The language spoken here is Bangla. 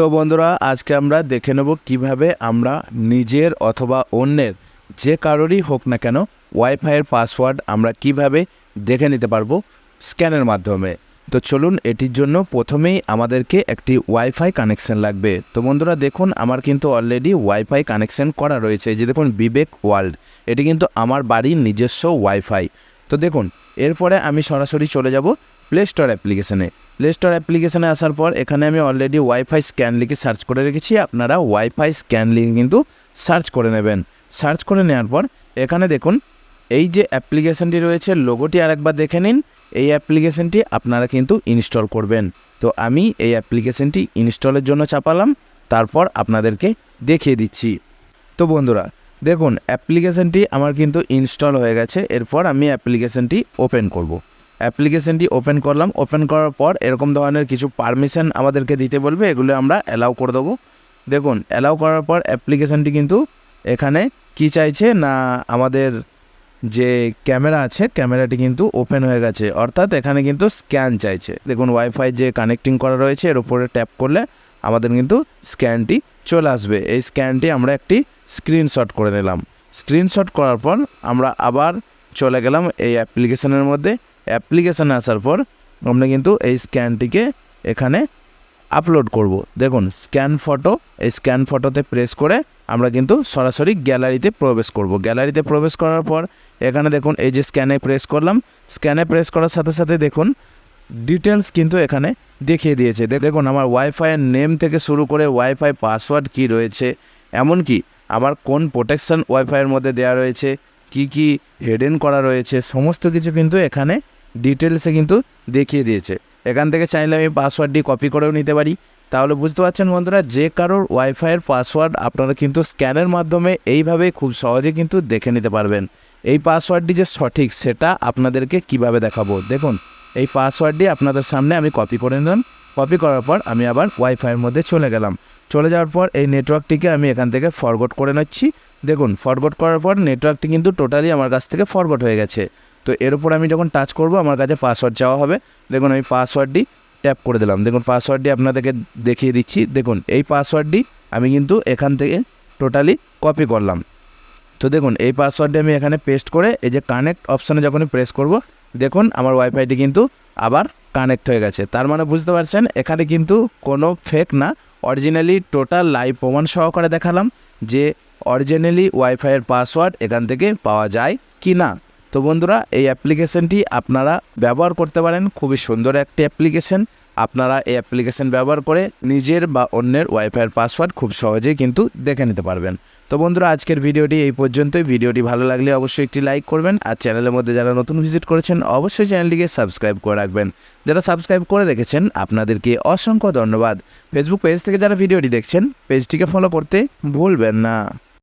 তো বন্ধুরা, আজকে আমরা দেখে নেব কীভাবে আমরা নিজের অথবা অন্যের যে কারোরই হোক না কেন ওয়াইফাইয়ের পাসওয়ার্ড আমরা কীভাবে দেখে নিতে পারব স্ক্যানের মাধ্যমে। তো চলুন, এটির জন্য প্রথমেই আমাদেরকে একটি ওয়াইফাই কানেকশন লাগবে। তো বন্ধুরা, দেখুন, আমার কিন্তু অলরেডি ওয়াইফাই কানেকশন করা রয়েছে। যে দেখুন, বিবেক ওয়ার্ল্ড। এটি কিন্তু আমার বাড়ির নিজস্ব ওয়াইফাই তো দেখুন, এরপরে আমি সরাসরি চলে যাব প্লে স্টোর অ্যাপ্লিকেশনে প্লে স্টোর অ্যাপ্লিকেশনে আসার পর এখানে আমি অলরেডি ওয়াইফাই স্ক্যান লিখে সার্চ করে রেখেছি। আপনারা ওয়াইফাই স্ক্যান লিখে কিন্তু সার্চ করে নেবেন। সার্চ করে নেওয়ার পর এখানে দেখুন, এই যে অ্যাপ্লিকেশনটি রয়েছে লোগোটি আরেকবার দেখে নিন। এই অ্যাপ্লিকেশনটি আপনারা কিন্তু ইনস্টল করবেন। তো আমি এই অ্যাপ্লিকেশনটি ইনস্টলের জন্য চাপালাম, তারপর আপনাদেরকে দেখিয়ে দিচ্ছি। তো বন্ধুরা, দেখুন অ্যাপ্লিকেশনটি আমার কিন্তু ইনস্টল হয়ে গেছে। এরপর আমি অ্যাপ্লিকেশনটি ওপেন করব। অ্যাপ্লিকেশনটি ওপেন করলাম। ওপেন করার পর এরকম ধরনের কিছু পারমিশন আমাদেরকে দিতে বলবে, এগুলো আমরা অ্যালাউ করে দেবো। দেখুন অ্যালাউ করার পর অ্যাপ্লিকেশনটি কিন্তু এখানে কি চাইছে না আমাদের যে ক্যামেরা আছে, ক্যামেরাটি কিন্তু ওপেন হয়ে গেছে। অর্থাৎ এখানে কিন্তু স্ক্যান চাইছে। দেখুন ওয়াইফাই যে কানেক্টিং করা রয়েছে, এর উপরে ট্যাপ করলে আমাদের কিন্তু স্ক্যানটি চলে আসবে। এই স্ক্যানটি আমরা একটি স্ক্রিনশট করে নিলাম। স্ক্রিনশট করার পর আমরা আবার চলে গেলাম এই অ্যাপ্লিকেশনের মধ্যে। অ্যাপ্লিকেশানে আসার পর আমরা কিন্তু এই স্ক্যানটিকে এখানে আপলোড করব। দেখুন, স্ক্যান ফটো, এই স্ক্যান ফটোতে প্রেস করে আমরা কিন্তু সরাসরি গ্যালারিতে প্রবেশ করব। গ্যালারিতে প্রবেশ করার পর এখানে দেখুন, এই যে স্ক্যানে প্রেস করলাম, স্ক্যানে প্রেস করার সাথে সাথে দেখুন ডিটেলস কিন্তু এখানে দেখিয়ে দিয়েছে। দেখুন, আমার ওয়াইফাইয়ের নেম থেকে শুরু করে ওয়াইফাই পাসওয়ার্ড কি রয়েছে, এমনকি আমার কোন প্রোটেকশন ওয়াইফাইয়ের মধ্যে দেওয়া রয়েছে, কি কি হেডেন করা রয়েছে, সমস্ত কিছু কিন্তু এখানে ডিটেলসে কিন্তু দেখিয়ে দিয়েছে। এখান থেকে চাইলে আমি পাসওয়ার্ডটি কপি করেও নিতে পারি। তাহলে বুঝতে পারছেন বন্ধুরা, যে কারোর ওয়াইফাইয়ের পাসওয়ার্ড আপনারা কিন্তু স্ক্যানের মাধ্যমে এইভাবে খুব সহজে কিন্তু দেখে নিতে পারবেন। এই পাসওয়ার্ডটি যে সঠিক, সেটা আপনাদেরকে কীভাবে দেখাবো? দেখুন, এই পাসওয়ার্ডটি আপনাদের সামনে আমি কপি করে নিলাম। কপি করার পর আমি আবার ওয়াইফাইয়ের মধ্যে চলে গেলাম। চলে যাওয়ার পর এই নেটওয়ার্কটিকে আমি এখান থেকে ফরগট করে নিচ্ছি। দেখুন ফরগট করার পর নেটওয়ার্কটি কিন্তু টোটালি আমার কাছ থেকে ফরগট হয়ে গেছে। তো এর উপর আমি যখন টাচ করব, আমার কাছে পাসওয়ার্ড চাওয়া হবে। দেখুন, আমি পাসওয়ার্ডটি ট্যাপ করে দিলাম। দেখুন পাসওয়ার্ডটি আপনাদেরকে দেখিয়ে দিচ্ছি। দেখুন, এই পাসওয়ার্ডটি আমি কিন্তু এখান থেকে টোটালি কপি করলাম। তো দেখুন, এই পাসওয়ার্ডটি আমি এখানে পেস্ট করে, এই যে কানেক্ট অপশানে যখনই প্রেস করব, দেখুন, আমার ওয়াইফাইটি কিন্তু আবার কানেক্ট হয়ে গেছে। তার মানে বুঝতে পারছেন, এখানে কিন্তু কোনো ফেক না। অরিজিনালি টোটাল লাইভ প্রমাণ সহকারে দেখালাম যে অরিজিনালি ওয়াইফাইয়ের পাসওয়ার্ড এখান থেকে পাওয়া যায় কি না তো বন্ধুরা, এই অ্যাপ্লিকেশনটি আপনারা ব্যবহার করতে পারেন। খুবই সুন্দর একটি অ্যাপ্লিকেশন। আপনারা এই অ্যাপ্লিকেশন ব্যবহার করে নিজের বা অন্যের ওয়াইফাইয়ের পাসওয়ার্ড খুব সহজেই কিন্তু দেখে নিতে পারবেন। তো বন্ধুরা, আজকের ভিডিওটি এই পর্যন্তই। ভিডিওটি ভালো লাগলে অবশ্যই একটি লাইক করবেন। আর চ্যানেলের মধ্যে যারা নতুন ভিজিট করেছেন, অবশ্যই চ্যানেলটিকে সাবস্ক্রাইব করে রাখবেন। যারা সাবস্ক্রাইব করে রেখেছেন, আপনাদেরকে অসংখ্য ধন্যবাদ। ফেসবুক পেজ থেকে যারা ভিডিওটি দেখছেন, পেজটিকে ফলো করতে ভুলবেন না।